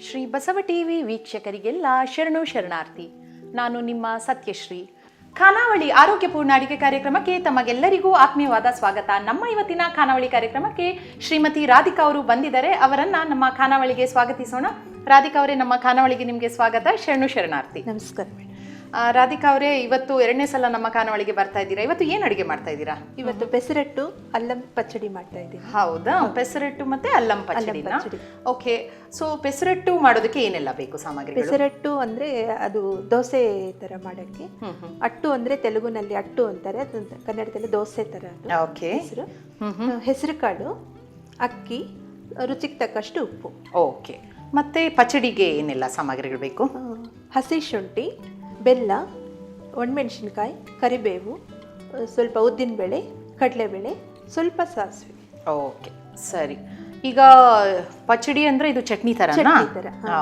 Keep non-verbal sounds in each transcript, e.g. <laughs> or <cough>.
Shri Basava TV ವೀಕ್ಷಕರಿಗೆಲ್ಲ ಶರಣು ಶರಣಾರ್ಥಿ. ನಾನು ನಿಮ್ಮ ಸತ್ಯಶ್ರೀ. ಖಾನಾವಳಿ ಆರೋಗ್ಯಪೂರ್ಣ ಅಡಿಗೆ ಕಾರ್ಯಕ್ರಮಕ್ಕೆ ತಮಗೆಲ್ಲರಿಗೂ ಆತ್ಮೀಯವಾದ ಸ್ವಾಗತ. ನಮ್ಮ ಇವತ್ತಿನ ಖಾನಾವಳಿ ಕಾರ್ಯಕ್ರಮಕ್ಕೆ ಶ್ರೀಮತಿ ರಾಧಿಕಾ ಅವರು ಬಂದಿದ್ದಾರೆ. ಅವರನ್ನ ನಮ್ಮ ಖಾನಾವಳಿಗೆ ಸ್ವಾಗತಿಸೋಣ. ರಾಧಿಕಾ ಅವರೇ, ನಮ್ಮ ಖಾನಾವಳಿಗೆ ನಿಮಗೆ ಸ್ವಾಗತ. ಶರಣು ಶರಣಾರ್ಥಿ. ನಮಸ್ಕಾರ ರಾಧಿಕಾ ಅವರೇ ಇವತ್ತು ಎರಡನೇ ಸಲ ನಮ್ಮ ಖಾನವಳಿಗೆ ಬರ್ತಾ ಇದ್ದೀರಾ? ಇವತ್ತು ಏನು ಅಡಿಗೆ ಮಾಡ್ತಾ ಇದ್ದೀರಾ? ಇವತ್ತು ಬೆಸರಟ್ಟು ಅಲ್ಲಂ ಪಚ್ಚಡಿ ಮಾಡ್ತಾ ಇದ್ದೀನಿ. ಹೌದಾ? ಪೆಸರಟ್ಟು ಮತ್ತೆ ಅಲ್ಲಂ ಪಚ್ಚಡಿ. ಓಕೆ ಸೊ ಪೆಸರಟ್ಟು ಮಾಡೋದಕ್ಕೆ ಏನೆಲ್ಲ ಬೇಕು ಸಾಮಗ್ರಿ ಬೆಸರಟ್ಟು ಅಂದ್ರೆ ಅದು ದೋಸೆ ತರ ಮಾಡಕ್ಕೆ. ಅಟ್ಟು ಅಂದ್ರೆ ತೆಲುಗುನಲ್ಲಿ ಅಟ್ಟು ಅಂತಾರೆ ಅದು ಕನ್ನಡದಲ್ಲಿ ದೋಸೆ ತರ ಓಕೆ ಹೆಸರು. ಹೆಸರುಕಾಳು ಹೆಸರು ಕಾಳು ಅಕ್ಕಿ ರುಚಿಗೆ ತಕ್ಕಷ್ಟು ಉಪ್ಪು. ಓಕೆ ಮತ್ತೆ ಪಚಡಿಗೆ ಏನೆಲ್ಲ ಸಾಮಗ್ರಿಗಳು ಬೇಕು? ಹಸಿ ಶುಂಠಿ ಬೆಲ್ಲ ಒಣಮೆಣಸಿನ್ಕಾಯಿ ಕರಿಬೇವು ಸ್ವಲ್ಪ ಉದ್ದಿನಬೇಳೆ ಕಡಲೆಬೇಳೆ ಸ್ವಲ್ಪ ಸಾಸಿವೆ. ಓಕೆ ಸರಿ. ಈಗ ಪಚಡಿ ಅಂದ್ರೆ ಇದು ಚಟ್ನಿ ತರ,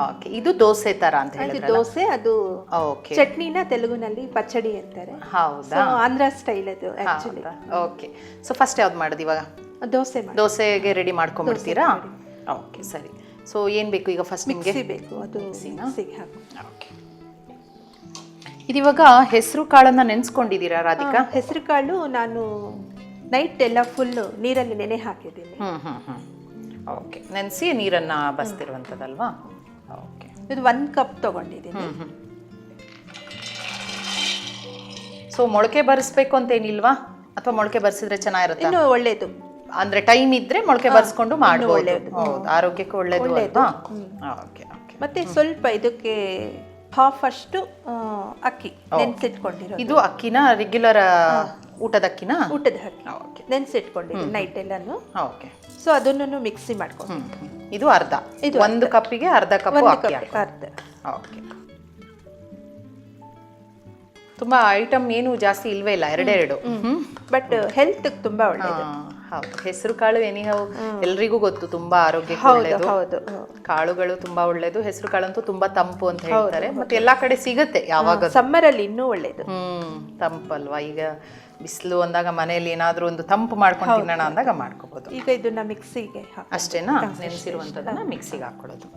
ಓಕೆ. ಇದು ದೋಸೆ ತರ ಅಂತ ಹೇಳಿ ದೋಸೆ ಅದು ಓಕೆ. ಚಟ್ನಿನ ತೆಲುಗುನಲ್ಲಿ ಪಚಡಿ ಅಂತಾರೆ. ಹೌದಾ? ಆಂಧ್ರ ಸ್ಟೈಲ್ ಅದು ಆಕ್ಚುಲಿ ಓಕೆ. ಸೊ ಫಸ್ಟ್ ಯಾವ್ದು ಮಾಡೋದು ಇವಾಗ? ದೋಸೆ ದೋಸೆಗೆ ರೆಡಿ ಮಾಡ್ಕೊಂಡ್ಬಿಡ್ತೀರಾ? ಓಕೆ ಸರಿ. ಸೊ ಏನು ಬೇಕು ಈಗ ಫಸ್ಟ್ ನಿಮಗೆ? ಮಿಕ್ಸಿ ಬೇಕು ಅದು ಓಕೆ. ಇದಿವಾಗ ಹೆಸರು ಕಾಳನ್ನ ನೆನೆಸ್ಕೊಂಡಿದ್ದೀರಾ ರಾಧಿಕಾ? ಹೆಸರು ಕಾಳು ನಾನು ನೈಟ್ ಎಲ್ಲ ಫುಲ್ ನೀರಲ್ಲಿ ನೆನೆ ಹಾಕಿದ್ದೀನಿ. ಹ್ಮ್ ಹ್ಮ್ ಹ್ಞೂ ಓಕೆ ನೆನೆಸಿ ನೀರನ್ನ ಬಸ್ತಿರುವಂಥದ್ದಲ್ವಾ ಓಕೆ ಇದು ಒಂದು ಕಪ್ ತಗೊಂಡಿದ್ದೀನಿ. ಸೊ ಮೊಳಕೆ ಬರಿಸ್ಬೇಕು ಅಂತ ಏನಿಲ್ವಾ ಅಥವಾ ಮೊಳಕೆ ಬರೆಸಿದ್ರೆ ಚೆನ್ನಾಗಿರುತ್ತೆ? ಇನ್ನು ಒಳ್ಳೇದು. ಅಂದ್ರೆ ಟೈಮ್ ಇದ್ರೆ ಮೊಳಕೆ ಬರ್ಸ್ಕೊಂಡು ಮಾಡ್ಬೋದು. ಒಳ್ಳೇದು. ಹೌದು ಆರೋಗ್ಯಕ್ಕೆ ಒಳ್ಳೇದು ಓಕೆ ಮತ್ತೆ ಸ್ವಲ್ಪ ಇದಕ್ಕೆ ಹಾಫ್ ಅಷ್ಟು ಅಕ್ಕಿ ನೆನೆಸಿಟ್ಕೊಂಡಿರೋದು. ಇದು ಅಕ್ಕಿನ ರೆಗ್ಯುಲರ್ ಊಟದ ಅಕ್ಕಿನ? ಊಟದ ಅಕ್ಕಿ. ಓಕೆ. ನೆನ್ಸಿಟ್ಕೊಂಡಿದ್ದೀನಿ ನೈಟ್ ಎಲ್ಲಾನು. ಓಕೆ. ಸೊ ಅದನ್ನು ಮಿಕ್ಸಿ ಮಾಡ್ಕೊಂಡು. ಇದು ಅರ್ಧ. ಇದು ಒಂದು ಕಪ್ಪಿಗೆ ಅರ್ಧ ಕಪ್ ಅಕ್ಕಿ ಅರ್ಧ. ಓಕೆ. ತುಂಬಾ ಐಟಮ್ ಏನು ಜಾಸ್ತಿ ಇಲ್ವೇ ಇಲ್ಲ ಎರಡೆರಡು. ಬಟ್ ಹೆಲ್ತ್ ತುಂಬಾ ಒಳ್ಳೇದು. ಆ, ಹೌದು. ಹೆಸರು ಕಾಳು ಎನಿಹೌ ಎಲ್ರಿಗೂ ಗೊತ್ತು ತುಂಬಾ ಆರೋಗ್ಯಕ್ಕೆ ಒಳ್ಳೇದು. ಕಾಳುಗಳು ತುಂಬಾ ಒಳ್ಳೇದು ಹೆಸರು ಕಾಳಂತೂ ತುಂಬಾ ತಂಪು ಅಂತ ಹೇಳ್ತಾರೆ. ಮತ್ತೆ ಎಲ್ಲಾ ಕಡೆ ಸಿಗುತ್ತೆ ಯಾವಾಗ ಸಮ್ಮರ್ ಅಲ್ಲಿ ಇನ್ನೂ ಒಳ್ಳೇದು. ಹ್ಮ್ ತಂಪಲ್ವಾ? ಈಗ ಬಿಸಿಲು ಅಂದಾಗ ಮನೆಯಲ್ಲಿ ಏನಾದ್ರೂ ಒಂದು ತಂಪು ಮಾಡ್ಕೊಂಡು ತಿನ್ನೋಣ ಅಂದಾಗ ಮಾಡ್ಕೋಬಹುದು ಈಗ ಇದನ್ನ ಮಿಕ್ಸಿಗೆ ಅಷ್ಟೇನಾ? ನೆನೆಸಿರುವಂತದನ್ನ ಮಿಕ್ಸಿಗೆ ಹಾಕೊಳ್ಳೋದು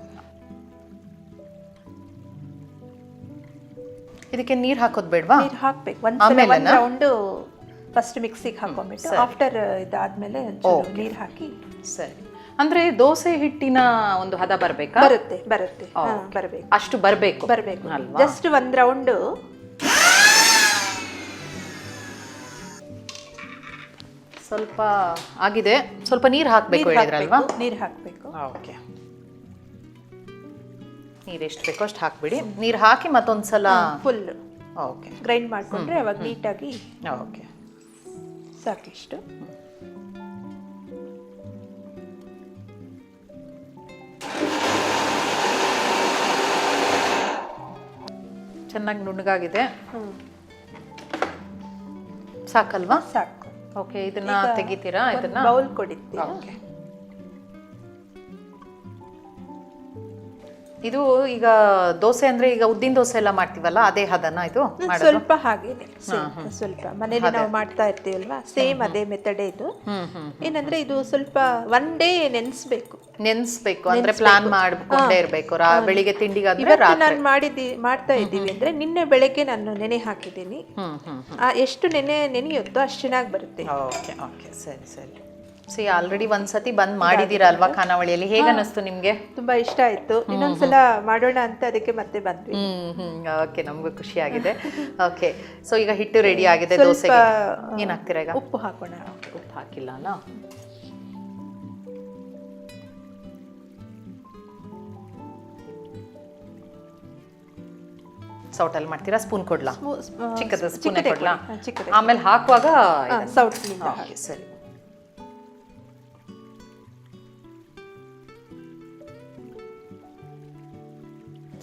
ಇದಕ್ಕೆ ನೀರ್ ಹಾಕೋದ್ ಬೇಡವಾ? ನೀರು ಹಾಕ್ಬೇಕು. ಒಂದ್ ರೌಂಡ್ ಫಸ್ಟ್ ಮಿಕ್ಸಿಗೆ ಹಾಕೊಂಡ್ಬಿಟ್ಟು ಆಫ್ಟರ್ ಇದಾದ್ಮೇಲೆ ಒಂಚೂರು ನೀರು ಹಾಕಿ. ಸರಿ. ಅಂದ್ರೆ ದೋಸೆ ಹಿಟ್ಟಿನ ಒಂದು ಹದ ಬರ್ಬೇಕಾ? ಬರುತ್ತೆ ಬರುತ್ತೆ. ಬರಬೇಕು. ಅಷ್ಟು ಬರ್ಬೇಕು. ಬರ್ಬೇಕು. ಜಸ್ಟ್ ಒಂದ್ ರೌಂಡ್ ಸ್ವಲ್ಪ ಆಗಿದೆ. ಸ್ವಲ್ಪ ನೀರ್ ಹಾಕ್ಬೇಕು ಹೇಳಿದ್ರಲ್ವಾ? ನೀರು ಹಾಕ್ಬೇಕು. ಓಕೆ ನೀರು ಎಷ್ಟು ಬೇಕೋ ಅಷ್ಟು ಹಾಕ್ಬಿಡಿ. ನೀರು ಹಾಕಿ ಮತ್ತೊಂದ್ಸಲ ಫುಲ್ ಓಕೆ ಗ್ರೈಂಡ್ ಮಾಡ್ಕೊಂಡ್ರೆ ಅವಾಗ ನೀಟಾಗಿ ಓಕೆ ಸಾಕಿಷ್ಟು. ಚೆನ್ನಾಗಿ ನುಣ್ಣಗಾಗಿದೆ. ಸಾಕಲ್ವಾ? ಸಾಕು. ಓಕೆ ಇದನ್ನ ತೆಗಿತೀರಾ? ಇದನ್ನ? ಬೌಲ್ ಕೊಡಿ ಓಕೆ ಇದು ಈಗ ದೋಸೆ ಅಂದ್ರೆ ಈಗ ಉದ್ದಿನ ದೋಸೆ ಎಲ್ಲ ಮಾಡ್ತೀವಲ್ಲ ಅದೇ ಹದನ ಇದು ಸ್ವಲ್ಪ ಹಾಗೇನೆ ಸ್ವಲ್ಪ. ಮನೇಲಿ ನಾವು ಮಾಡ್ತಾ ಇರ್ತೀವಲ್ವಾ? ಸೇಮ್ ಅದೇ ಮೆಥಡೇ ಇದು. ಏನಂದ್ರೆ ಇದು ಸ್ವಲ್ಪ ಒನ್ ಡೇ ನೆನೆಸ್ಬೇಕು. ನೆನ್ಸ್ಬೇಕು ಅಂದ್ರೆ ಪ್ಲಾನ್ ಮಾಡ್ಕೊಂಡೇ ಇರ್ಬೇಕು. ಬೆಳಿಗ್ಗೆ ತಿಂಡಿಗಾದ್ರೆ ನಾನು ಮಾಡಿದ್ದಿ ಮಾಡ್ತಾ ಇದ್ದೀವಿ ಅಂದ್ರೆ ನಿನ್ನೆ ಬೆಳಗ್ಗೆ ನಾನು ನೆನೆ ಹಾಕಿದ್ದೀನಿ. ಎಷ್ಟು ನೆನೆ ನೆನೆಯುತ್ತೋ ಅಷ್ಟು ಚೆನ್ನಾಗಿ ಬರುತ್ತೆ. Okay okay. ಸರಿ ಸರಿ. ಸಿ ಆಲ್ರೆಡಿ ಒಂದ್ಸತಿ ಬಂದ್ ಮಾಡಿದೀರ ಅಲ್ವಾ ಖಾನಾವಳಿಯಲ್ಲಿ? ಹೇಗ ಅನಿಸ್ತು ನಿಮ್ಗೆ? ತುಂಬಾ ಇಷ್ಟ ಆಯ್ತು. ಇನ್ನೊಂದ್ಸಲ ಮಾಡೋಣ ಅಂತ ಅದಕ್ಕೆ ಮತ್ತೆ ಬಂದ್ವಿ. ಹ್ಮ್ ಹ್ಮ್. ಓಕೆ ನಮಗೂ ಖುಷಿ ಆಗಿದೆ. ಓಕೆ. ಸೊ ಈಗ ಹಿಟ್ಟು ರೆಡಿ ಆಗಿದೆ ದೋಸೆ ಏನಾಗ್ತೀರಾ ಈಗ? ಉಪ್ಪು ಹಾಕೋಣ. ಉಪ್ಪು ಹಾಕಿಲ್ಲ ಅಲ್ಲ? ಸೌಟಲ್ಲಿ ಮಾಡ್ತೀರಾ? ಸ್ಪೂನ್ ಕೊಡ್ಲಾ? ಚಿಕ್ಕದ ಸ್ಪೂನ್ ಕೊಡ್ಲಾ? ಕೊಡಿ. ಆಮೇಲೆ ಹಾಕುವಾಗ ಸೌಟ್ ಸರಿ.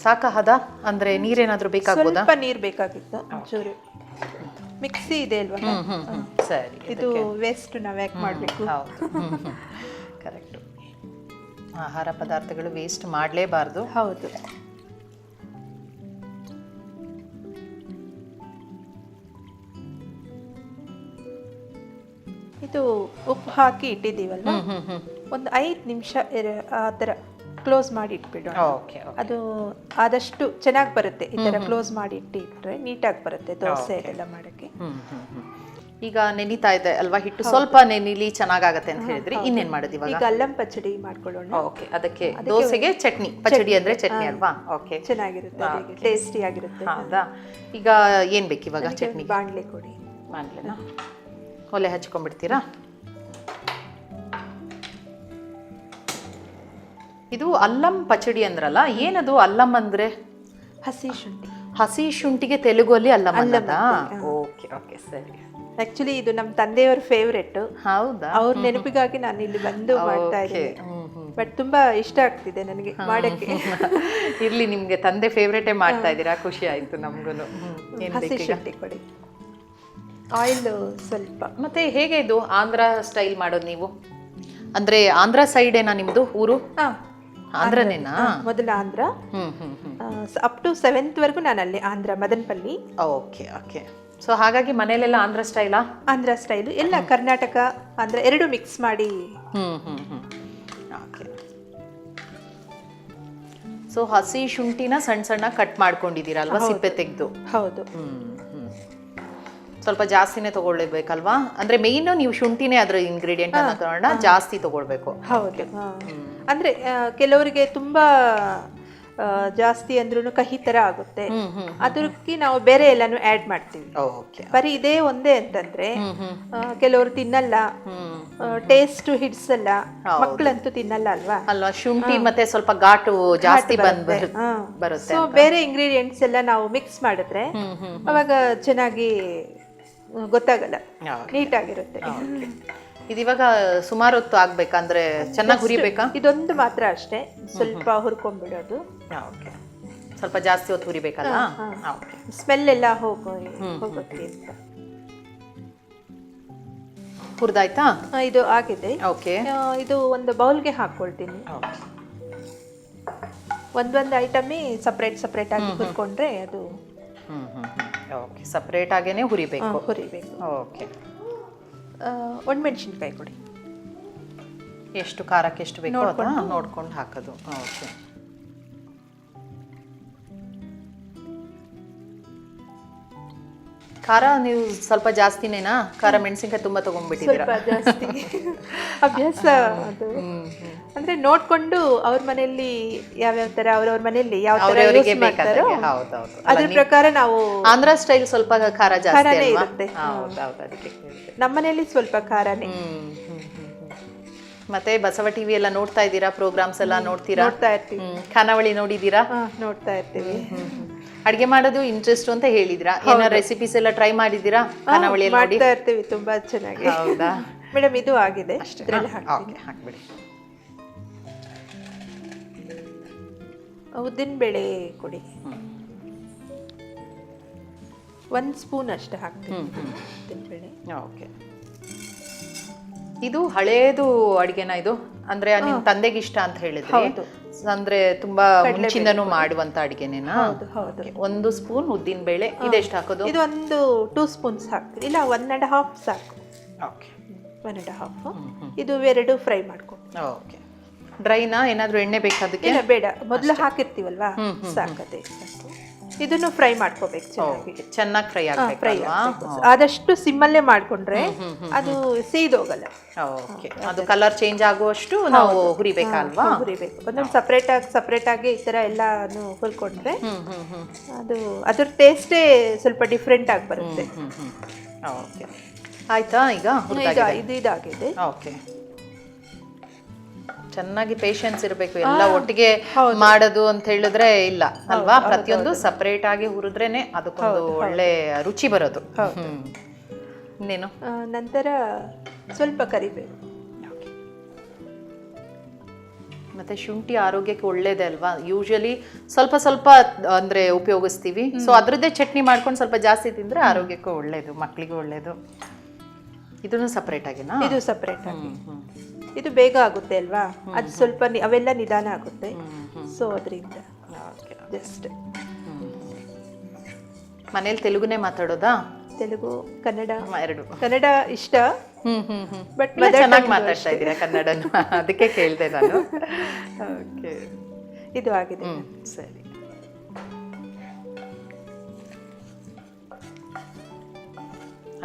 ಸಾಕ ಹದ ಅಂದ್ರೆ ನೀರೇನಾದರೂ ಬೇಕಾಗ್ಬೋದಾ? ಸ್ವಲ್ಪ ನೀರ್ ಬೇಕಾಗಿತ್ತು ಒಂಚೂರು. ಮಿಕ್ಸಿ ಇದೆ ಅಲ್ವಾ? ಸರಿ ಇದು ವೇಸ್ಟ್ ನಾವು ಯಾಕೆ ಮಾಡಬೇಕು? ಹೌದು. ಕರೆಕ್ಟು ಆಹಾರ ಪದಾರ್ಥಗಳು ವೇಸ್ಟ್ ಮಾಡಲೇಬಾರ್ದು. ಹೌದು. ಇದು ಉಪ್ಪು ಹಾಕಿ ಇಟ್ಟಿದ್ದೀವಲ್ವ? ಒಂದು ಐದು ನಿಮಿಷ ಆ ಥರ. ಕ್ಲೋಸ್ ಮಾಡಿ ಇಟ್ಬಿಡೋಣ ಓಕೆ ಅದು ಆದಷ್ಟು ಚೆನ್ನಾಗಿ ಬರುತ್ತೆ. ಈ ಥರ ಕ್ಲೋಸ್ ಮಾಡಿ ಇಟ್ಟು ಇಟ್ರೆ ನೀಟಾಗಿ ಬರುತ್ತೆ ದೋಸೆ ಎಲ್ಲ ಮಾಡೋಕ್ಕೆ. ಈಗ ನೆನಿತಾ ಇದೆ ಅಲ್ವಾ? ಹಿಟ್ಟು ಸ್ವಲ್ಪ ನೆನಿಲಿ ಚೆನ್ನಾಗಾಗತ್ತೆ ಅಂತ ಹೇಳಿದ್ರಿ. ಇನ್ನೇನ್ ಮಾಡೋದು ಇವಾಗ? ಈಗ ಅಲ್ಲಂ ಪಚಡಿ ಮಾಡ್ಕೊಳ್ಳೋಣ. ಓಕೆ ಅದಕ್ಕೆ ದೋಸೆಗೆ ಚಟ್ನಿ. ಪಚಡಿ ಅಂದ್ರೆ ಚಟ್ನಿ ಅಲ್ವಾ? ಓಕೆ ಚೆನ್ನಾಗಿರುತ್ತೆ ಟೇಸ್ಟಿ ಆಗಿರುತ್ತೆ. ಹೌದಾ? ಈಗ ಏನ್ ಬೇಕು ಇವಾಗ ಚಟ್ನಿ ಬಾಣಲೆ ಕೊಡಿ. ಬಾಣ್ಲೆನಾ? ಒಲೆ ಹಚ್ಕೊಂಡ್ಬಿಡ್ತೀರಾ? ಇದು ಅಲ್ಲಂ ಪಚಡಿ ಅಂದ್ರಲ್ಲ ಏನದು ಅಲ್ಲಂ ಅಂದ್ರೆ? ಹಸಿ ಶುಂಠಿ. ಹಸಿ ಶುಂಠಿಗೆ ತೆಲುಗಲ್ಲಿ ಅಲ್ಲಂ ಅಲ್ಲದ ಓಕೆ ಓಕೆ ಸರಿ. ಆಕ್ಚುಲಿ ಇದು ನಮ್ಮ ತಂದೆಯವರ ಫೇವ್ರೆಟ್ ಹೌದಾ? ಅವ್ರ ನೆನಪಿಗಾಗಿ ನಾನು ಇಲ್ಲಿ ಬಂದು ಮಾಡ್ತಾ ಇದ್ದೀನಿ. ಬಟ್ ತುಂಬಾ ಇಷ್ಟ ಆಗ್ತಿದೆ ನನಗೆ ಮಾಡಕ್ಕೆ. ಇರ್ಲಿ ನಿಮ್ಗೆ ತಂದೆ ಫೇವ್ರೆಟೇ ಮಾಡ್ತಾ ಇದ್ದೀರಾ? ಖುಷಿ ಆಯ್ತು ನಮ್ಗೂನು. ಹ್ಮ್. ಹಸಿ ಶುಂಠಿ ಕೊಡಿ. ಆಯಿಲ್ ಸ್ವಲ್ಪ. ಮತ್ತೆ ಹೇಗೆ ಇದು ಆಂಧ್ರ ಸ್ಟೈಲ್ ಮಾಡೋದು ನೀವು? ಅಂದ್ರೆ ಆಂಧ್ರ ಸೈಡ್ ಏನಾ ನಿಮ್ದು ಊರು? ಹಾ. ಆಂಧ್ರನೇನಾ ಮೊದಲ ಆಂಧ್ರ. ಅಪ್ ಟು ಸೆವೆಂತ್ ವರೆಗೂ ನಾನು ಅಲ್ಲಿ Andhra Madanapalle. Okay okay. So ಹಾಗಾಗಿ ಮನೇಲೆಲ್ಲ ಆಂಧ್ರ ಸ್ಟೈಲಾ ಆಂಧ್ರ ಸ್ಟೈಲ್ ಎಲ್ಲ ಕರ್ನಾಟಕ ಆಂಧ್ರ ಎರಡು ಮಿಕ್ಸ್ ಮಾಡಿ. ಹ್ಞೂ ಹ್ಞೂ ಹ್ಞೂ ಓಕೆ. ಸೊ ಹಸಿ ಶುಂಠಿನ ಸಣ್ಣ ಸಣ್ಣ ಕಟ್ ಮಾಡ್ಕೊಂಡಿದ್ದೀರಾ ಅಲ್ವಾ ಸಿಪ್ಪೆ ತೆಗೆದು. ಹೌದು. ಹ್ಮ್. ಸ್ವಲ್ಪ ಜಾಸ್ತಿನೇ ತಗೊಳ್ಬೇಕಲ್ವಾ ಅಂದ್ರೆ ಮೇಯ್ನ್ ನೀವು ಶುಂಠಿನೇ ಅದ್ರ ಇಂಗ್ರೀಡಿಯೆಂಟ್ ಅನ್ನ ತಗೊಂಡ ಜಾಸ್ತಿ ತಗೊಳ್ಬೇಕು. ಹೌದು. ಅಂದ್ರೆ ಕೆಲವರಿಗೆ ತುಂಬಾ ಜಾಸ್ತಿ ಅಂದ್ರೂ ಕಹಿ ತರ ಆಗುತ್ತೆ. ಅದಕ್ಕೆ ನಾವು ಬೇರೆ ಎಲ್ಲಾನು ಆ್ಯಡ್ ಮಾಡ್ತೀವಿ. ಬರೀ ಇದೇ ಒಂದೇ ಅಂತಂದ್ರೆ ಕೆಲವರು ತಿನ್ನಲ್ಲ. ಟೇಸ್ಟ್ ಹಿಡ್ಸಲ್ಲ. ಮಕ್ಕಳಂತೂ ತಿನ್ನಲ್ಲ ಅಲ್ವಾ? ಅಲ್ವಾ? ಶುಂಠಿ ಮತ್ತೆ ಸ್ವಲ್ಪ ಘಾಟು ಜಾಸ್ತಿ ಬರುತ್ತೆ. ಬೇರೆ ಇಂಗ್ರೀಡಿಯೆಂಟ್ಸ್ ಎಲ್ಲ ನಾವು ಮಿಕ್ಸ್ ಮಾಡಿದ್ರೆ ಅವಾಗ ಚೆನ್ನಾಗಿ ಗೊತ್ತಾಗಲ್ಲ. ನೀಟ್ ನೀಟಾಗಿರುತ್ತೆ. ಓಕೆ. ಇದಿವಾಗ ಸುಮಾರು ಹೊತ್ತು ಆಗ್ಬೇಕಂದ್ರೆ ಚೆನ್ನಾಗಿ ಹುರಿಬೇಕಾ? ಇದೊಂದು ಮಾತ್ರ ಅಷ್ಟೇ. ಸ್ವಲ್ಪ ಹುರ್ಕೊಂಡ್ಬಿಡೋದು. ಓಕೆ. ಸ್ವಲ್ಪ ಜಾಸ್ತಿ ಹೊತ್ತು ಹುರಿಬೇಕಲ್ಲ? ಸ್ಮೆಲ್ ಎಲ್ಲ ಹೋಗೋ ಹೋಗುತ್ತೆ ಅಂತ. ಹುರಿದಾಯ್ತಾ? ಇದು ಆಗಿದೆ. ಓಕೆ. ಇದು ಒಂದು ಬೌಲ್ಗೆ ಹಾಕೊಳ್ತೀನಿ ಒಂದೊಂದು ಐಟಮೇ ಸಪ್ರೇಟ್ ಸಪ್ರೇಟ್ ಆಗಿ ಹುರ್ಕೊಂಡ್ರೆ ಅದು ಹ್ಞೂ ಹ್ಞೂ ಓಕೆ ಸಪ್ರೇಟ್ ಆಗೇನೆ ಹುರಿಬೇಕು. ಹುರಿಬೇಕು. ಓಕೆ ಒಣಮೆಣಸಿನ್ಕಾಯಿ ಕೊಡಿ. ಎಷ್ಟು ಖಾರಕ್ಕೆ ಎಷ್ಟು ಬೇಕು ನೋಡ್ಕೊಂಡು. ಹಾಕೋದು. ಓಕೆ ಖಾರ ನೀವು ಸ್ವಲ್ಪ ಜಾಸ್ತಿನೇನಾ? ಖಾರ ಮೆಣಸಿನ್ಕಾಯಿ ತುಂಬಾ ತಗೊಂಡ್ಬಿಟ್ಟಿದ್ದೀರಾ? ಸ್ವಲ್ಪ ಜಾಸ್ತಿ. <laughs> ಅಭ್ಯಾಸ ಅದು. ಅಂದ್ರೆ ನೋಡ್ಕೊಂಡು ಅವ್ರ ಮನೆಯಲ್ಲಿ ಯಾವ್ಯಾವ ತರ ಅವ್ರವ್ರ ಮನೆಯಲ್ಲಿ ಯಾವ ತರ ಮಾಡ್ತಾರೋ ಬೇಕಾದಾಗೆ ಹೌದೌದು ಅದ್ರ ಪ್ರಕಾರ ನಾವು ಆಂಧ್ರ ಸ್ಟೈಲ್ ಸ್ವಲ್ಪ ಖಾರ ಜಾಸ್ತಿ ಖಾರನೇ ಅಲ್ವಾ? ಇರುತ್ತೆ. ಹೌದೌದು ಅದಕ್ಕೆ ಕೇಳಿದೆ. ನಮ್ಮ ಮನೆಯಲ್ಲಿ ಸ್ವಲ್ಪ ಖಾರನೇ. ಹ್ಮ್, ಹ್ಮ್, ಹ್ಮ್, ಹ್ಮ್. ಮತ್ತೆ ಬಸವ ಟಿವಿ ಎಲ್ಲ ನೋಡ್ತಾ ಇದ್ದೀರಾ? ಪ್ರೋಗ್ರಾಮ್ಸ್ ಎಲ್ಲ ನೋಡ್ತೀರಾ? ನೋಡ್ತಾ ಇರ್ತೀವಿ. ಹ್ಮ್. ಖಾನಾವಳಿ ನೋಡಿದ್ದೀರಾ? ಹಾ ನೋಡ್ತಾ ಇರ್ತೀವಿ. ಅಡ್ಗೆ ಮಾಡೋದು ಇಂಟ್ರೆಸ್ಟ್ ಅಂತ ಹೇಳಿದ್ರಾ ಏನೋ ರೆಸಿಪೀಸ್ ಎಲ್ಲ ಟ್ರೈ ಮಾಡಿದ್ದೀರಾ? ಖಾನಾವಳಿಯಲ್ಲಿ ನೋಡಿ. ಮಾಡ್ತಾ ಇರ್ತೀವಿ ತುಂಬಾ ಚೆನ್ನಾಗಿ. ಹೌದಾ? ಮೇಡಮ್ ಇದು ಆಗಿದೆ. ಅಷ್ಟೇ. ಹಾಕಿ ಓಕೆ ಹಾಕ್ಬಿಡಿ. ಉದ್ದಿನ ಬೇಳೆ ಕೊಡಿ. ಒಂದ್ ಸ್ಪೂನ್ ಅಷ್ಟೇ ಹಾಕ್ತೀನಿ. ಉದ್ದಿನ ಬೇಳೆ. ಓಕೆ. ಇದು ಹಳೇದು ಅಡಿಗೆನ ಇದು? ಅಂದ್ರೆ ನಿಮ್ ತಂದೆಗೆ ಇಷ್ಟ ಅಂತ ಹೇಳಿದ್ರಿ. ಅಂದ್ರೆ ತುಂಬಾ ಮುಂಚಿಂದನೂ ಮಾಡುವಂತ ಅಡಿಗೆನೇನಾ? ಹೌದು ಹೌದು. ಒಂದು ಸ್ಪೂನ್ ಉದ್ದಿನ ಬೇಳೆ ಇದೆಷ್ಟು ಹಾಕೋದು? ಇದು ಒಂದು ಟೂ ಸ್ಪೂನ್ಸ್ ಹಾಕ್ತೀನಿ ಇಲ್ಲ ಒನ್ ಅಂಡ್ ಹಾಫ್ ಸಾಕು. ಓಕೆ. ಒನ್ ಅಂಡ್ ಹಾಫ್ ಇದು ಎರಡು ಫ್ರೈ ಮಾಡ್ಕೊಂಡು ಓಕೆ. ಡ್ರೈನಾ ಏನಾದರೂ ಎಣ್ಣೆ ಬೇಕಾದಕ್ಕೆ ಬೇಡ. ಮೊದಲು ಹಾಕಿರ್ತೀವಲ್ವಾ? ಸಾಕದೆ ಸಾಕು. ಇದನ್ನು ಫ್ರೈ ಮಾಡ್ಕೋಬೇಕು ಚೆನ್ನಾಗಿ. ಚೆನ್ನಾಗಿ ಫ್ರೈ ಫ್ರೈ ಆದಷ್ಟು ಸಿಮ್ಮಲ್ಲೇ ಮಾಡ್ಕೊಂಡ್ರೆ ಅದು ಸೀದೋಗಲ್ಲ. ಓಕೆ. ಅದು ಕಲರ್ ಚೇಂಜ್ ಆಗುವಷ್ಟು ನಾವು ಹುರಿಬೇಕಲ್ವಾ? ಹುರಿಬೇಕು. ಒಂದೊಂದು ಸಪ್ರೇಟ್ ಆಗಿ ಸಪ್ರೇಟ್ ಆಗಿ ಈ ತರ ಎಲ್ಲಾನು ಹುರ್ಕೊಂಡ್ರೆ ಅದು ಅದ್ರ ಟೇಸ್ಟೇ ಸ್ವಲ್ಪ ಡಿಫ್ರೆಂಟ್ ಆಗಿ ಬರುತ್ತೆ. ಓಕೆ. ಆಯ್ತಾ? ಈಗ? ಈಗ ಇದು ಇದಾಗಿದೆ. ಓಕೆ. ಚೆನ್ನಾಗಿ ಪೇಶನ್ಸ್ ಇರಬೇಕು ಎಲ್ಲ ಒಟ್ಟಿಗೆ ಮಾಡೋದು ಅಂತ ಹೇಳಿದ್ರೆ ಇಲ್ಲ ಅಲ್ವಾ? ಪ್ರತಿಯೊಂದು ಸಪರೇಟ್ ಆಗಿ ಹುರಿದ್ರೇನೆ ಅದಕ್ಕೊಂದು ಒಳ್ಳೆ ರುಚಿ ಬರೋದು. ಹ್ಮ್. ಇನ್ನೇನು? ನಂತರ ಸ್ವಲ್ಪ ಕರಿಬೇವು. ಮತ್ತೆ ಶುಂಠಿ ಆರೋಗ್ಯಕ್ಕೆ ಒಳ್ಳೇದೇ ಅಲ್ವಾ? ಯೂಶಲಿ ಸ್ವಲ್ಪ ಸ್ವಲ್ಪ ಅಂದ್ರೆ ಉಪಯೋಗಿಸ್ತೀವಿ. ಸೊ ಅದ್ರದ್ದೇ ಚಟ್ನಿ ಮಾಡ್ಕೊಂಡು ಸ್ವಲ್ಪ ಜಾಸ್ತಿ ತಿಂದ್ರೆ ಆರೋಗ್ಯಕ್ಕೂ ಒಳ್ಳೇದು ಮಕ್ಕಳಿಗೂ ಒಳ್ಳೇದು. ಇದನ್ನು ಸಪರೇಟ್ ಆಗಿನಾ? ಇದು ಸಪ್ರೇಟ್ ಆಗಿ. ಇದು ಬೇಗ ಆಗುತ್ತೆ ಅಲ್ವಾ? ಅದು ಸ್ವಲ್ಪ ನಿ- ಅವೆಲ್ಲ ನಿಧಾನ ಆಗುತ್ತೆ. ಸೊ ಅದರಿಂದ. ಓಕೆ ಜಸ್ಟ್ ಮನೇಲಿ ತೆಲುಗುನೇ ಮಾತಾಡೋದಾ? ತೆಲುಗು ಕನ್ನಡ. ಮ- ಎರಡು. ಕನ್ನಡ ಇಷ್ಟ. ಹ್ಮ್ ಹ್ಮ್ ಹ್ಮ್. ಬಟ್ ಇಲ್ಲ, ಚೆನ್ನಾಗಿ ಮಾತಾಡ್ತಾ ಇದ್ದೀರಾ ಕನ್ನಡ ಅದಕ್ಕೆ ಕೇಳಿದೆ ನಾನು. ಓಕೆ ಇದು ಆಗಿದೆ. ಸರಿ.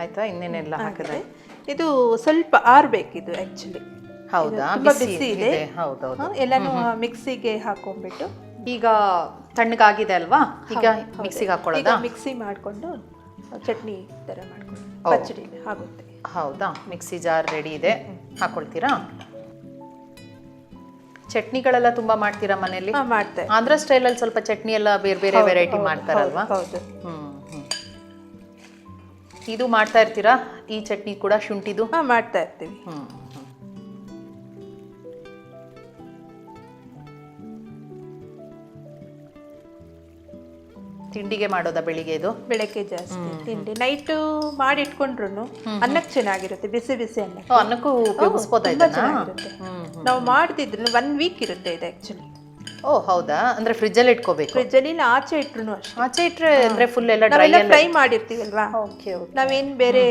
ಆಯ್ತಾ? ಇನ್ನೇನೆಲ್ಲ ಹಾಕಿದ್ರೆ ಇದು ಸ್ವಲ್ಪ ಆರ್ಬೇಕಿದು ಆಕ್ಚುಲಿ ಹೌದಾ? ಬಿಸಿ ಇದೆ. ಹೌದೌದು. ಎಲ್ಲಾನು ಮಿಕ್ಸಿಗೆ ಹಾಕೊಂಡ್ಬಿಟ್ಟು. ಈಗ ತಣ್ಣಗಾಗಿದೆ ಅಲ್ವಾ? ಈಗ ಮಿಕ್ಸಿಗೆ ಹಾಕೊಳ್ಳೋದಾ? ಮಿಕ್ಸಿ ಮಾಡಿಕೊಂಡು ಚಟ್ನಿ ತರ ಮಾಡ್ಕೊಂಡು ಪಚ್ಚಡಿ ಆಗುತ್ತೆ ಹೌದಾ? ಮಿಕ್ಸಿ ಜಾರ್ ರೆಡಿ ಇದೆ. ಹಾಕೊಳ್ತೀರಾ? ಚಟ್ನಿಗಳೆಲ್ಲ ತುಂಬಾ ಮಾಡ್ತೀರಾ ಮನೆಯಲ್ಲಿ? ಮಾಡ್ತೇವೆ ಮಾಡ್ತೆ. ಆಂಧ್ರ ಸ್ಟೈಲಲ್ಲಿ ಸ್ವಲ್ಪ ಚಟ್ನಿ ಎಲ್ಲ ಬೇರೆ ಬೇರೆ ವೆರೈಟಿ ಮಾಡ್ತಾರಲ್ವಾ? ಹೌದು ಹ್ಮ್. ಇದು ಮಾಡ್ತಾ ಇರ್ತೀರಾ? ಈ ಚಟ್ನಿ ಕೂಡ ಶುಂಠಿದು? ಮಾಡ್ತಾ ಇರ್ತೀವಿ. ಹ್ಮ್. ತಿಂಡಿಗೆ ಮಾಡೋದಾ ಬೆಳಿಗ್ಗೆ ಇದು? ಬೆಳಗ್ಗೆ ಜಾಸ್ತಿ ತಿಂಡಿ. ನೈಟ್ ಮಾಡಿ ಇಟ್ಕೊಂಡ್ರು ಅನ್ನಕ್ಕೆ ಚೆನ್ನಾಗಿರುತ್ತೆ ಬಿಸಿ ಬಿಸಿ ಅನ್ನ ಓ, ಅನ್ನಕ್ಕೂ ಉಪಯೋಗಿಸ್ಬೋದಾ ತುಂಬಾ ಇದನ್ನ ಚೆನ್ನಾಗಿರುತ್ತೆ. ನಾವು ಮಾಡ್ತಿದ್ರು ಒನ್ ವೀಕ್ ಇರುತ್ತೆ ಇದು ಆ್ಯಕ್ಚುಲಿ ಓ ಹೌದಾ? ಅಂದ್ರೆ ಫ್ರಿಜ್ಜಲ್ಲಿ ಇಟ್ಕೋಬೇಕು. ಫ್ರಿಜ್ ಅಲ್ಲಿ ಇಲ್ಲ ಆಚೆ ಇಟ್ರು ಅಷ್ಟೇ. ಆಚೆ ಇಟ್ರೆ ಅಂದ್ರೆ ಫುಲ್ ಎಲ್ಲ ಡ್ರೈ ಎಲ್ಲ ಫ್ರೈ ಮಾಡಿರ್ತೀವಲ್ವಾ? ಓಕೆ ಓಕೆ ನಾವೇನ್ ಬೇರೆ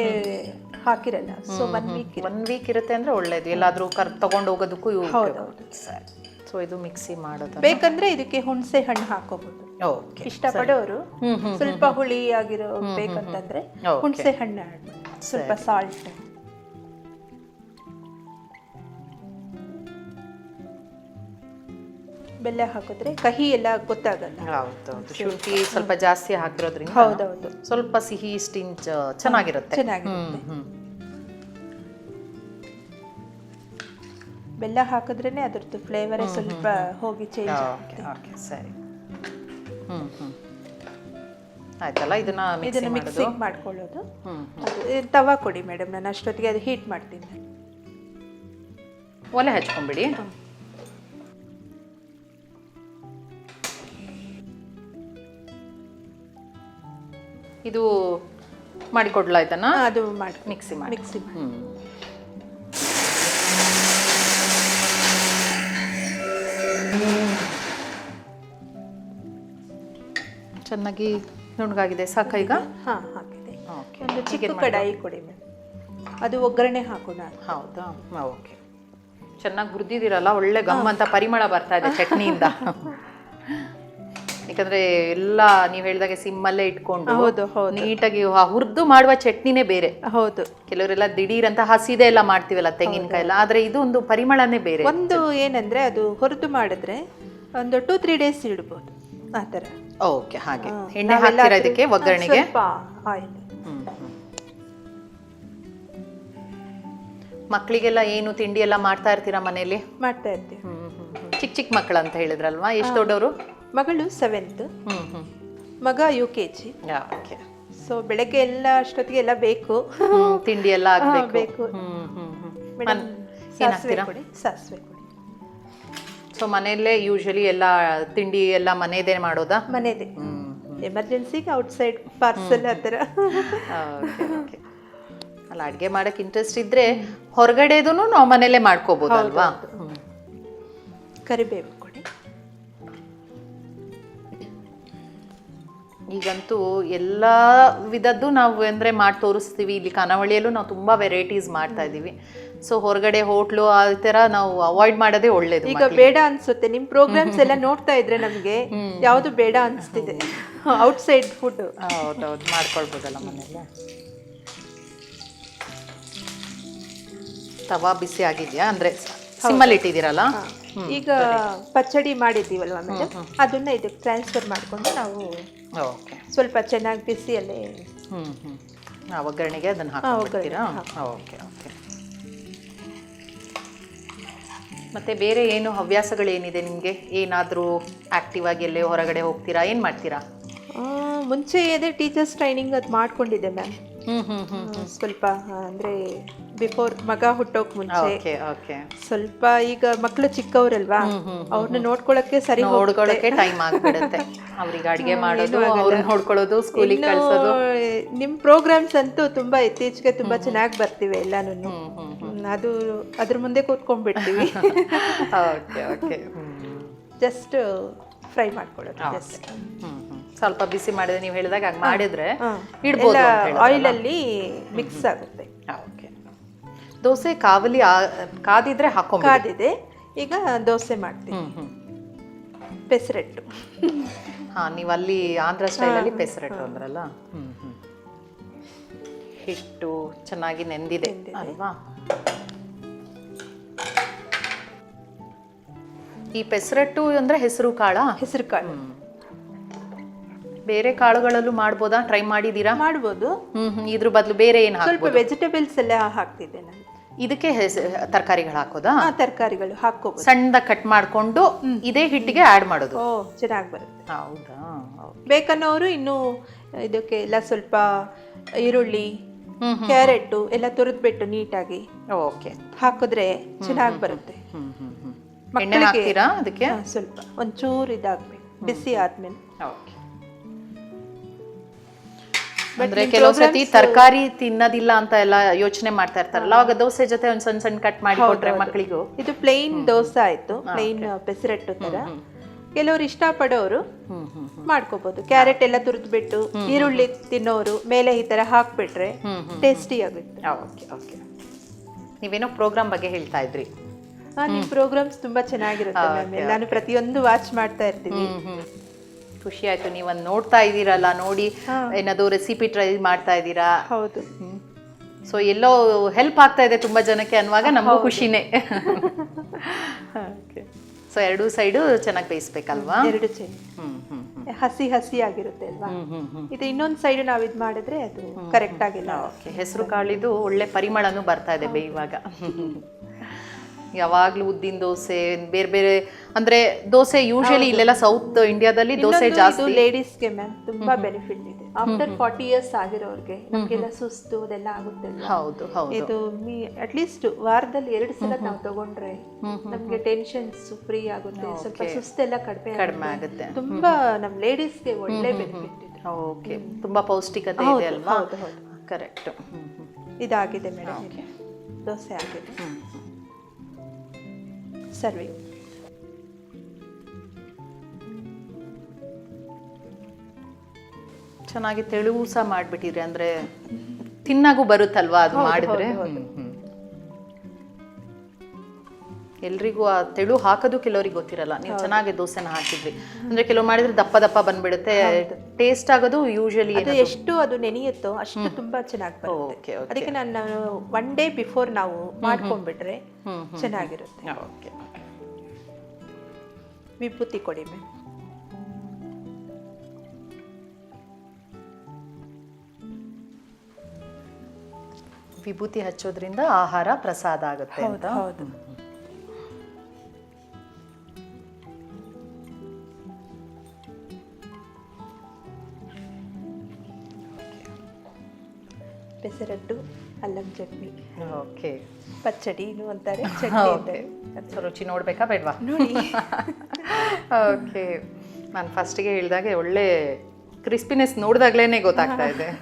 ಹಾಕಿರಲ್ಲ. So one week one week ಇರುತ್ತೆ. ಅಂದ್ರೆ ಒಳ್ಳೇದು. ಎಲ್ಲಾದ್ರೂ ಕರ್ ತಗೊಂಡು ಹೋಗೋದಕ್ಕೂ ಹೌದೌದು. ಸರಿ. ಸೊ ಇದು ಮಿಕ್ಸಿ ಮಾಡೋದು ಬೇಕಂದ್ರೆ ಇದಕ್ಕೆ ಹುಣಸೆ ಹಣ್ಣು ಹಾಕೋಬಹುದು ಇಷ್ಟಪಡೋರು ಸ್ವಲ್ಪ ಹುಳಿ ಆಗಿರೋ ಬೇಕಂತಂದ್ರೆ. ಹುಣಸೆ ಹಣ್ಣು ಮಾಡಿ. ಸ್ವಲ್ಪ ಸಾಲ್ಟ್ ಬೆಲ್ಲ ಹಾಕಿದ್ರೆ ಕಹಿ ಎಲ್ಲ ಗೊತ್ತಾಗಲ್ಲ. ಹೌದೌದು ಶುಂಠಿ ಸ್ವಲ್ಪ ಜಾಸ್ತಿ ಹಾಕಿರೋದ್ರಿಂದ ಹೌದೌದು. ಸ್ವಲ್ಪ ಸಿಹಿ ಸ್ಟಿಂಚ್ ಚೆನ್ನಾಗಿರುತ್ತೆ. ಚೆನ್ನಾಗಿರುತ್ತೆ. ಬೆಲ್ಲ ಹಾಕಿದ್ರೇನೆ ಅದ್ರದ್ದು ಫ್ಲೇವರೇ ಸ್ವಲ್ಪ ಹೋಗಿ ಚೇಂಜ್ ಸರಿ. ಹ್ಮ್ ಹ್ಞೂ ಆಯ್ತಲ್ಲ ಇದನ್ನ ಮಿಕ್ಸಿ ಇದನ್ನ ಮಾಡ್ಕೊಳ್ಳೋದು ಹ್ಮ್ ಅದು ಇದು ತವಾ ಕೊಡಿ ಮೇಡಮ್ ನಾನು ಅಷ್ಟೊತ್ತಿಗೆ ಅದು ಹೀಟ್ ಮಾಡ್ತೀನಿ. ಒಲೆ ಹಚ್ಕೊಂಬಿಡಿ. ಇದು ಮಾಡಿಕೊಡ್ಲಾ ಇದನ್ನ? ಅದು ಮಾಡಿ ಮಿಕ್ಸಿ ಮಾಡಿ. ಮಿಕ್ಸಿ ಮಾಡಿ. ಚೆನ್ನಾಗಿ ನುಣ್ಣಗಾಗಿದೆ. ಸಾಕ ಈಗ? ಹಾ ಹಾಕಿದೆ ಓಕೆ. ಒಂದು ಚಿಕ್ಕ ಕಡಾಯಿ ಕೊಡಿ ಮ್ಯಾಮ್ ಅದು ಒಗ್ಗರಣೆ ಹಾಕೋಣ. ಹೌದಾ? ಓಕೆ. ಚೆನ್ನಾಗಿ ಹುರಿದಿದ್ದೀರಲ್ಲ ಒಳ್ಳೆ ಗಮ್ ಅಂತ ಪರಿಮಳ ಬರ್ತಾ ಇದೆ ಚಟ್ನಿಯಿಂದ. ಯಾಕಂದ್ರೆ ಎಲ್ಲ ನೀವು ಹೇಳಿದಾಗೆ ಸಿಮ್ಮಲ್ಲೇ ಇಟ್ಕೊಂಡು ಹೌದು ಹೌದು. ನೀಟಾಗಿ ಹುರಿದು ಮಾಡುವ ಚಟ್ನಿನೇ ಬೇರೆ. ಹೌದು. ಕೆಲವರೆಲ್ಲ ದಿಢೀರ್ ಅಂತ ಹಸಿದೆ ಎಲ್ಲ ಮಾಡ್ತೀವಲ್ಲ ತೆಂಗಿನಕಾಯಿ ಎಲ್ಲ ಆದ್ರೆ ಇದು ಒಂದು ಪರಿಮಳನೇ ಬೇರೆ. ಒಂದು ಏನಂದ್ರೆ ಅದು ಹುರಿದು ಮಾಡಿದ್ರೆ ಒಂದು ಟೂ ತ್ರೀ ಡೇಸ್ ಇಡ್ಬೋದು. ಆ ಥರ. ಓಕೆ ಹಾಗೆ. ಎಣ್ಣೆ ಹಾಕ್ತೀರಾ ಅದಕ್ಕೆ ಒಗ್ಗರಣೆಗೆ? ಸ್ವಲ್ಪ ಆಯಿಲ್ ಹ್ಮ್, ಹ್ಮ್. ಮಕ್ಳಿಗೆಲ್ಲ ಏನು ತಿಂಡಿ ಎಲ್ಲ ಮಾಡ್ತಾ ಇರ್ತೀರಾ ಮನೆಯಲ್ಲಿ? ಮಾಡ್ತಾ ಇರ್ತೀವಿ. ಹ್ಮ್, ಹ್ಮ್, ಹ್ಮ್. ಚಿಕ್ಕ ಚಿಕ್ಕ ಮಕ್ಕಳು ಅಂತ ಹೇಳಿದ್ರಲ್ವಾ? ಎಷ್ಟು ದೊಡ್ಡವರು? ಮಗಳು ಸೆವೆಂತ್ ಹ್ಮ್ ಹ್ಮ್. ಮಗ U K G okay. So ಬೆಳಗ್ಗೆ ಎಲ್ಲ ಅಷ್ಟೊತ್ತಿಗೆ ಎಲ್ಲ ಬೇಕು. ಹ್ಮ್, ತಿಂಡಿ ಎಲ್ಲ ಆಗ್ಬೇಕು. ಬೇಕು. ಹ್ಮ್ ಹ್ಮ್ ಹ್ಮ್. ಮೇಡಮ್ ಏನ್ ಸಾಸಿವೆ ಕೊಡಿ ಸಾಸಿವೆ ಕೊಡಿ ಸೊ ಮನೆಯಲ್ಲೇ ಯೂಶಲಿ ಎಲ್ಲ ತಿಂಡಿ ಎಲ್ಲ ಮನೆಯದೇ ಮಾಡೋದಾ? ಮನೆಯದೇ. ಎಮರ್ಜೆನ್ಸಿಗೆ ಔಟ್ಸೈಡ್ ಪಾರ್ಸೆಲ್ ಆ ಥರ ಅಲ್ಲ ಅಡುಗೆ ಮಾಡಕ್ಕೆ ಇಂಟ್ರೆಸ್ಟ್ ಇದ್ದರೆ ಹೊರಗಡೆದೂ ನಾವು ಮನೆಯಲ್ಲೇ ಮಾಡ್ಕೋಬೋದು ಅಲ್ವಾ ಹ್ಮ್. ಕರಿಬೇವು ಕೊಡಿ. ಈಗಂತೂ ಎಲ್ಲ ವಿಧದ್ದು ನಾವು ಅಂದರೆ ಮಾಡಿ ತೋರಿಸ್ತೀವಿ. ಇಲ್ಲಿ ಖಾನಾವಳಿಯಲ್ಲೂ ನಾವು ತುಂಬ ವೆರೈಟೀಸ್ ಮಾಡ್ತಾ ಇದ್ದೀವಿ. ಸೊ ಹೊರಗಡೆ ಹೋಟ್ಲು ಆ ತರ ನಾವು ಅವಾಯ್ಡ್ ಮಾಡೋದೇ ಒಳ್ಳೇದು ಈಗ ಬೇಡ ಅನ್ಸುತ್ತೆ. ನಿಮ್ ಪ್ರೋಗ್ರಾಮ್ಸ್ ಎಲ್ಲ ನೋಡ್ತಾ ಇದ್ರೆ ನಮ್ಗೆ <laughs> ಯಾವುದು ಬೇಡ ಅನ್ಸ್ತಿದೆ. ಔಟ್ಸೈಡ್ ಫುಡ್ ಹೌದೌದು ಮಾಡ್ಕೊಳ್ಬೋದಲ್ಲ ಮನೆಯಲ್ಲ. ತವಾ ಬಿಸಿ ಆಗಿದೆಯಾ? ಅಂದ್ರೆ ಸಿಮ್ಮಲ್ಲಿ ಇಟ್ಟಿದ್ದೀರಲ್ಲ? ಈಗ ಪಚ್ಚಡಿ ಮಾಡಿದ್ದೀವಲ್ವಾ ಮೇಡಮ್ ಅದನ್ನ ಇದಕ್ಕೆ ಟ್ರಾನ್ಸ್ಫರ್ ಮಾಡ್ಕೊಂಡು ನಾವು ಓಕೆ. ಸ್ವಲ್ಪ ಚೆನ್ನಾಗಿ ಬಿಸಿಯಲ್ಲೇ ಹ್ಞೂ ಹ್ಞೂ ಒಗ್ಗರಣೆಗೆ ಅದನ್ನು ಹಾಕ್ಬಿಡ್ತೀರಾ ಓಕೆ ಓಕೆ. ಮತ್ತೆ ಬೇರೆ ಏನು ಹವ್ಯಾಸಗಳೇನಿದೆ ನಿಮಗೆ? ಏನಾದರೂ ಆಕ್ಟಿವ್ ಆಗಿ ಎಲ್ಲೇ ಹೊರಗಡೆ ಹೋಗ್ತೀರಾ? ಏನು ಮಾಡ್ತೀರಾ? ಮುಂಚೆ ಅದೇ ಟೀಚರ್ಸ್ ಟ್ರೈನಿಂಗ್ ಅದು ಮಾಡ್ಕೊಂಡಿದ್ದೆ ಮ್ಯಾಮ್ ಹ್ಞೂ ಹ್ಞೂ ಹ್ಞೂ ಸ್ವಲ್ಪ ಅಂದ್ರೆ ಬಿಫೋರ್ ಮಗ ಹುಟ್ಟೋಕ್ ಮುಂಚೆ. ಸ್ವಲ್ಪ ಈಗ ಮಕ್ಕಳು ಚಿಕ್ಕವರಲ್ವಾ? ಅವ್ರನ್ನ ನೋಡ್ಕೊಳಕ್ಕೆ ಸರಿ ಹೋಗುತ್ತೆ. ನೋಡ್ಕೊಳ್ಳೋಕೆ ಟೈಮ್ ಆಗ್ಬಿಡುತ್ತೆ. ಅವ್ರಿಗೆ ಅಡಿಗೆ ಮಾಡೋದು ಅವ್ರನ್ನ ನೋಡ್ಕೊಳ್ಳೋದು ಸ್ಕೂಲಿಗೆ ಕಳ್ಸೋದು. ನಿಮ್ ಪ್ರೋಗ್ರಾಮ್ಸ್ ಅಂತೂ ತುಂಬಾ ಇತ್ತೀಚೆಗೆ ತುಂಬಾ ಚೆನ್ನಾಗಿ ಬರ್ತೀವಿ ಎಲ್ಲಾನು ಅದು ಅದ್ರ ಮುಂದೆ ಕೂತ್ಕೊಂಡ್ಬಿಡ್ತೀವಿ. <laughs> ಜಸ್ಟ್ ಫ್ರೈ ಮಾಡ್ಕೊಳ್ಳೋದು ಜಸ್ಟ್ ಸ್ವಲ್ಪ ಬಿಸಿ ಮಾಡಿದ್ರೆ ನೀವು ಹೇಳಿದಾಗ ಹಾಗೆ ಮಾಡಿದ್ರೆ ಇಡ್ಬೋದು ಆಯಿಲ್ ಅಲ್ಲಿ ಮಿಕ್ಸ್ ಆಗುತ್ತೆ. ದೋಸೆ ಕಾವಲಿ ಕಾದಿದ್ರೆ ಹಾಕೋ ಕಾದಿದೆ. ಈಗ ದೋಸೆ ಮಾಡ್ತೀನಿ. ಪೆಸರೆಟ್ಟು ಹಾ ನೀವು ಅಲ್ಲಿ ಆಂಧ್ರ ಸ್ಟೈಲಲ್ಲಿ ಪೆಸರೆಟ್ಟು ಅಂದ್ರಲ್ಲ? ಹಿಟ್ಟು ಚೆನ್ನಾಗಿ ನೆಂದಿದೆ ಅಲ್ವಾ? ಈ ಪೆಸರಟ್ಟು ಅಂದ್ರೆ ಹೆಸರು ಕಾಳ? ಹೆಸರು ಕಾಳು. ಬೇರೆ ಕಾಳುಗಳಲ್ಲೂ ಮಾಡ್ಬೋದಾ? ಟ್ರೈ ಮಾಡಿದೀರಾ ಮಾಡ್ಬೋದು. ಇದ್ರ ಬದಲು ಬೇರೆ ಏನು ಸ್ವಲ್ಪ ವೆಜಿಟೇಬಲ್ಸ್ ಎಲ್ಲ ಹಾಕ್ತಿದ್ದೆ ನಾನು. ಇದಕ್ಕೆ ತರಕಾರಿಗಳು ಹಾಕೋದಾ? ಆ ತರಕಾರಿಗಳು ಹಾಕೋ ಸಣ್ಣದ ಕಟ್ ಮಾಡ್ಕೊಂಡು ಇದೇ ಹಿಟ್ಟಿಗೆ ಆಡ್ ಮಾಡೋದು. ಓ ಚೆನ್ನಾಗಿ ಬರುತ್ತೆ. ಹೌದಾ? ಬೇಕನ್ನೋರು ಇನ್ನು ಇದಕ್ಕೆ ಎಲ್ಲ ಸ್ವಲ್ಪ ಈರುಳ್ಳಿ ಹ್ಮ್ ಕ್ಯಾರೆಟ್ ಎಲ್ಲ ತುರಿದ್ಬಿಟ್ಟು ನೀಟಾಗಿ ಓಕೆ. ಹಾಕಿದ್ರೆ ಚೆನ್ನಾಗಿ ಬರುತ್ತೆ. ಅದಕ್ಕೆ? ಸ್ವಲ್ಪ ಒಂಚೂರು ಇದಾಗ್ಬೇಕು. ಬಿಸಿ ಆದ್ಮೇಲೆ. ಓಕೆ. ಅಂದ್ರೆ ಕೆಲವು ಸತಿ ತರಕಾರಿ ತಿನ್ನೋದಿಲ್ಲ ಅಂತ ಎಲ್ಲ ಯೋಚನೆ ಮಾಡ್ತಾ ಇರ್ತಾರಲ್ಲ ಅವಾಗ ದೋಸೆ ಜೊತೆ ಒಂದ್ ಸಣ್ಣ ಸಣ್ಣ ಕಟ್ ಮಾಡಿ ಕೊಟ್ರೆ ಮಕ್ಕಳಿಗೂ ಇದು ಪ್ಲೇನ್ ದೋಸೆ ಆಯ್ತು ಪ್ಲೇನ್ ಪೆಸರಟ್ಟು ತರ. ಕೆಲವರು ಇಷ್ಟಪಡೋರು ಮಾಡ್ಕೋಬಹುದು ಕ್ಯಾರೆಟ್ ಎಲ್ಲ ತುರಿದ್ಬಿಟ್ಟು ಈರುಳ್ಳಿ ತಿನ್ನೋರು ಮೇಲೆ ಈ ತರ ಹಾಕ್ಬಿಟ್ರೆ ಟೇಸ್ಟಿ ಆಗುತ್ತೆ. ಓಕೆ ಓಕೆ ನೀವೇನೋ ಪ್ರೋಗ್ರಾಮ್ ಬಗ್ಗೆ ಹೇಳ್ತಾ ಇದ್ರಿ. ನಿಮ್ಮ ನಿಮ್ ಪ್ರೋಗ್ರಾಮ್ಸ್ ತುಂಬಾ ಚೆನ್ನಾಗಿರುತ್ತೆ ನಾನು ಪ್ರತಿಯೊಂದು ವಾಚ್ ಮಾಡ್ತಾ ಇರ್ತೀನಿ ಖುಷಿ ಆಯ್ತು ನೀವೊಂದ್ ನೋಡ್ತಾ ಇದ್ದೀರಲ್ಲ ನೋಡಿ ಏನಾದ್ರು ರೆಸಿಪಿ ಟ್ರೈ ಮಾಡ್ತಾ ಇದ್ದೀರಾ? ಹೌದು. ಸೊ ಎಲ್ಲೋ ಹೆಲ್ಪ್ ಆಗ್ತಾ ಇದೆ ತುಂಬಾ ಜನಕ್ಕೆ ಅನ್ನುವಾಗ ನಮಗೂ ಖುಷಿನೇ. <laughs> ಸೊ ಎರಡೂ ಸೈಡು ಚೆನ್ನಾಗಿ ಬೇಯಿಸ್ಬೇಕಲ್ವಾ? ಎರಡು ಹಸಿ ಹಸಿ ಆಗಿರುತ್ತೆ ಅಲ್ವಾ? ಇದು ಇನ್ನೊಂದು ಸೈಡ್ ನಾವು ಇದು ಮಾಡಿದ್ರೆ ಅದು ಕರೆಕ್ಟ್ ಆಗಿಲ್ಲ. ಓಕೆ. ಹೆಸರು ಕಾಳಿದು ಒಳ್ಳೆ ಪರಿಮಳನೂ ಬರ್ತಾ ಇದೆ ಬೇಯುವಾಗ. <laughs> ಯಾವಾಗ್ಲೂ ಉದ್ದಿನ ದೋಸೆ ಬೇರೆ ಬೇರೆ ಅಂದ್ರೆ ದೋಸೆ ಯೂಶಲಿ ಇಲ್ಲೆಲ್ಲ ಸೌತ್ ಇಂಡಿಯಾದಲ್ಲಿ ದೋಸೆ ಜಾಸ್ತಿ. ಲೇಡೀಸ್ಗೆ ಮ್ಯಾಮ್ ತುಂಬಾ ಬೆನಿಫಿಟ್ ಇದೆ. ಆಫ್ಟರ್ ಫಾರ್ಟಿ ಇಯರ್ಸ್ ಆಗಿರೋರ್ಗೆ ನಮ್ಗೆಲ್ಲ ಸುಸ್ತು ಅದೆಲ್ಲ ಆಗುತ್ತೆ ಹೌದು ಹೌದು. ಇದು ಮೀ ಅಟ್ಲೀಸ್ಟ್ ವಾರದಲ್ಲಿ ಎರಡು ಸಲ ನಾವು ತಗೊಂಡ್ರೆ ನಮ್ಗೆ ಟೆನ್ಷನ್ಸ್ ಫ್ರೀ ಆಗುತ್ತೆ. ಸ್ವಲ್ಪ ಸುಸ್ತೆಲ್ಲ ಕಡಿಮೆ ಕಡಿಮೆ ಆಗುತ್ತೆ. ತುಂಬಾ ನಮ್ ಲೇಡೀಸ್ಗೆ ಒಳ್ಳೆ ಬೆನಿಫಿಟ್ ಇದೆ. ಓಕೆ ತುಂಬಾ ಪೌಷ್ಟಿಕತೆ ಇದೆ ಅಲ್ವಾ? ಕರೆಕ್ಟ್ ಇದಾಗಿದೆ ಮೇಡಮ್ ದೋಸೆ ಆಗಿದೆ. ಸರ್ವಿಂಗ್ ಚೆನ್ನಾಗಿ ತೆಳುವು ಸಹ ಮಾಡಿಬಿಟ್ಟಿದ್ರೆ ಅಂದ್ರೆ ತಿನ್ನಾಗೂ ಬರುತ್ತಲ್ವಾ ಅದು ಮಾಡಿದ್ರೆ? ಎಲ್ರಿಗೂ ಆ ತೆಳು ಹಾಕೋದು ಕೆಲವರಿಗೆ ಗೊತ್ತಿರಲ್ಲ. ನೀವು ಚೆನ್ನಾಗಿ ದೋಸೆನ ಹಾಕಿದ್ರಿ. ಅಂದ್ರೆ ಕೆಲವು ಮಾಡಿದ್ರೆ ದಪ್ಪ ದಪ್ಪ ಬಂದ್ಬಿಡುತ್ತೆ. ಟೇಸ್ಟ್ ಆಗೋದು ಯೂಶಲಿ ಅದು ಎಷ್ಟು ಅದು ನೆನೆಯುತ್ತೋ ಅಷ್ಟು ತುಂಬಾ ಚೆನ್ನಾಗಿ ಬರುತ್ತೆ. ಅದಕ್ಕೆ ನಾನು ಒನ್ ಡೇ ಬಿಫೋರ್ ನಾವು ಮಾಡ್ಕೊಂಡ್ಬಿಟ್ರೆ ಚೆನ್ನಾಗಿರುತ್ತೆ. ಓಕೆ ವಿಭೂತಿ ಕೊಡಿ ಮ್ಯಾಮ್. ವಿಭೂತಿ ಹಚ್ಚೋದ್ರಿಂದ ಆಹಾರ ಪ್ರಸಾದ ಆಗುತ್ತೆ ಅಂತ? ಪೆಸರಟ್ಟು ಅಲ್ಲಂ ಚಟ್ನಿ. ಓಕೆ. ಪಚ್ಚಡಿನು ಅಂತಾರೆ? <laughs> ಚಟ್ನಿ ರುಚಿ ನೋಡ್ಬೇಕಾ ಬೇಡವಾ? ನೋಡಿ. <laughs> ಓಕೆ. ನಾನು ಫಸ್ಟಿಗೆ ಹೇಳಿದಾಗೆ ಒಳ್ಳೆ ಕ್ರಿಸ್ಪಿನೆಸ್ ನೋಡಿದಾಗ್ಲೇ ಗೊತ್ತಾಗ್ತಾ ಇದೆ. <laughs>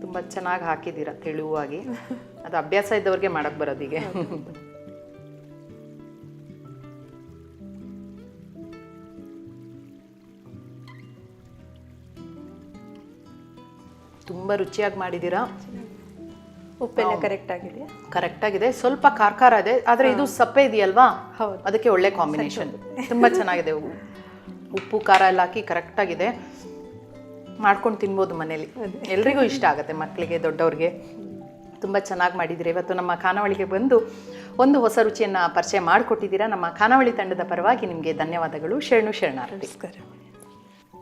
ತುಂಬ ಚೆನ್ನಾಗಿ ಹಾಕಿದ್ದೀರಾ ತೆಳುವಾಗಿ. ಅದು ಅಭ್ಯಾಸ ಇದ್ದವ್ರಿಗೆ ಮಾಡಕ್ ಬರೋದಿಗೆ ತುಂಬ ರುಚಿಯಾಗಿ ಮಾಡಿದ್ದೀರಾ? ಉಪ್ಪೆಲ್ಲ ಕರೆಕ್ಟ್ ಆಗಿದೆ. ಕರೆಕ್ಟ್ ಆಗಿದೆ. ಸ್ವಲ್ಪ ಖಾರ ಖಾರ ಇದೆ ಆದರೆ ಇದು ಸಪ್ಪೆ ಇದೆಯಲ್ವಾ? ಹೌದು. ಅದಕ್ಕೆ ಒಳ್ಳೆ ಕಾಂಬಿನೇಷನ್ ತುಂಬ ಚೆನ್ನಾಗಿದೆ ಉಪ್ಪು. ಖಾರ ಎಲ್ಲ ಹಾಕಿ ಕರೆಕ್ಟ್ ಆಗಿದೆ. ಮಾಡ್ಕೊಂಡು ತಿನ್ಬೋದು ಮನೇಲಿ. ಎಲ್ರಿಗೂ ಇಷ್ಟ ಆಗುತ್ತೆ ಮಕ್ಕಳಿಗೆ ದೊಡ್ಡವ್ರಿಗೆ. ತುಂಬ ಚೆನ್ನಾಗಿ ಮಾಡಿದ್ದೀರಿ. ಇವತ್ತು ನಮ್ಮ ಖಾನಾವಳಿಗೆ ಬಂದು ಒಂದು ಹೊಸ ರುಚಿಯನ್ನು ಪರಿಚಯ ಮಾಡಿಕೊಟ್ಟಿದ್ದೀರಾ. ನಮ್ಮ ಖಾನಾವಳಿ ತಂಡದ ಪರವಾಗಿ ನಿಮಗೆ ಧನ್ಯವಾದಗಳು. ಶರಣು ಶರಣಾರ್ಥಿ.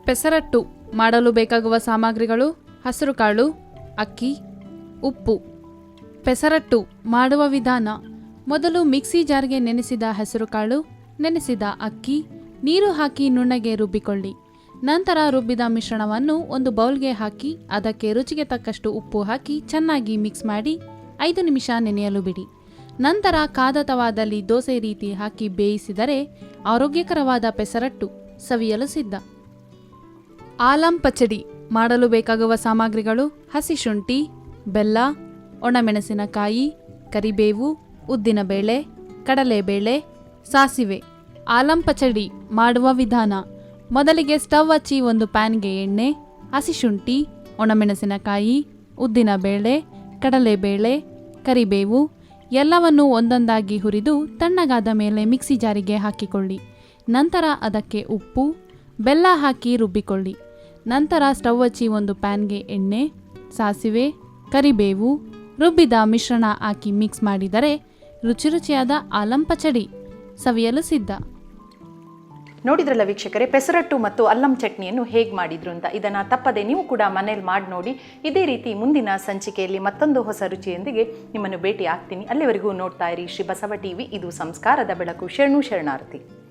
ಪೆಸರಟ್ಟು ಮಾಡಲು ಬೇಕಾಗುವ ಸಾಮಗ್ರಿಗಳು ಹಸಿರುಕಾಳು ಅಕ್ಕಿ, ಉಪ್ಪು. ಪೆಸರಟ್ಟು ಮಾಡುವ ವಿಧಾನ. ಮೊದಲು ಮಿಕ್ಸಿ ಜಾರ್ಗೆ ನೆನೆಸಿದ ಹೆಸರುಕಾಳು ನೆನೆಸಿದ ಅಕ್ಕಿ, ನೀರು ಹಾಕಿ ನುಣ್ಣಗೆ ರುಬ್ಬಿಕೊಳ್ಳಿ. ನಂತರ ರುಬ್ಬಿದ ಮಿಶ್ರಣವನ್ನು ಒಂದು ಬೌಲ್ಗೆ ಹಾಕಿ, ಅದಕ್ಕೆ ರುಚಿಗೆ ತಕ್ಕಷ್ಟು ಉಪ್ಪು ಹಾಕಿ ಚೆನ್ನಾಗಿ ಮಿಕ್ಸ್ ಮಾಡಿ ಐದು ನಿಮಿಷ ನೆನೆಯಲು ಬಿಡಿ. ನಂತರ ಕಾದ ತವಾದಲ್ಲಿ ದೋಸೆ ರೀತಿ ಹಾಕಿ ಬೇಯಿಸಿದರೆ ಆರೋಗ್ಯಕರವಾದ ಪೆಸರಟ್ಟು ಸವಿಯಲು ಸಿದ್ಧ. ಆಲಂ ಪಚಡಿ. ಮಾಡಲು ಬೇಕಾಗುವ ಸಾಮಗ್ರಿಗಳು ಹಸಿ ಶುಂಠಿ, ಬೆಲ್ಲ, ಒಣಮೆಣಸಿನಕಾಯಿ, ಕರಿಬೇವು ಉದ್ದಿನಬೇಳೆ ಕಡಲೆಬೇಳೆ, ಸಾಸಿವೆ. ಆಲಂ ಪಚಡಿ ಮಾಡುವ ವಿಧಾನ. ಮೊದಲಿಗೆ ಸ್ಟವ್ ಹಚ್ಚಿ ಒಂದು ಪ್ಯಾನ್ಗೆ ಎಣ್ಣೆ, ಹಸಿ ಶುಂಠಿ, ಒಣಮೆಣಸಿನಕಾಯಿ ಉದ್ದಿನಬೇಳೆ ಕಡಲೆಬೇಳೆ, ಕರಿಬೇವು ಎಲ್ಲವನ್ನು ಒಂದೊಂದಾಗಿ ಹುರಿದು ತಣ್ಣಗಾದ ಮೇಲೆ ಮಿಕ್ಸಿ ಜಾರಿಗೆ ಹಾಕಿಕೊಳ್ಳಿ. ನಂತರ ಅದಕ್ಕೆ ಉಪ್ಪು, ಬೆಲ್ಲ ಹಾಕಿ ರುಬ್ಬಿಕೊಳ್ಳಿ. ನಂತರ ಸ್ಟವ್ ಹಚ್ಚಿ ಒಂದು ಪ್ಯಾನ್ಗೆ ಎಣ್ಣೆ, ಸಾಸಿವೆ, ಕರಿಬೇವು, ರುಬ್ಬಿದ ಮಿಶ್ರಣ ಹಾಕಿ ಮಿಕ್ಸ್ ಮಾಡಿದರೆ ರುಚಿ ರುಚಿಯಾದ ಆಲಂ ಪಚಡಿ ಸವಿಯಲು ಸಿದ್ಧ. ನೋಡಿದ್ರಲ್ಲ ವೀಕ್ಷಕರೇ ಪೆಸರಟ್ಟು ಮತ್ತು ಅಲ್ಲಂ ಚಟ್ನಿಯನ್ನು ಹೇಗೆ ಮಾಡಿದ್ರು ಅಂತ? ಇದನ್ನು ತಪ್ಪದೆ ನೀವು ಕೂಡ ಮನೇಲಿ ಮಾಡಿ ನೋಡಿ. ಇದೇ ರೀತಿ ಮುಂದಿನ ಸಂಚಿಕೆಯಲ್ಲಿ ಮತ್ತೊಂದು ಹೊಸ ರುಚಿಯೊಂದಿಗೆ ನಿಮ್ಮನ್ನು ಭೇಟಿ ಆಗ್ತೀನಿ ಅಲ್ಲಿವರೆಗೂ ನೋಡ್ತಾ ಇರಿ ಶ್ರೀ ಬಸವ ಟಿವಿ, ಇದು ಸಂಸ್ಕಾರದ ಬೆಳಕು. ಶರಣು ಶರಣಾರ್ಥಿ.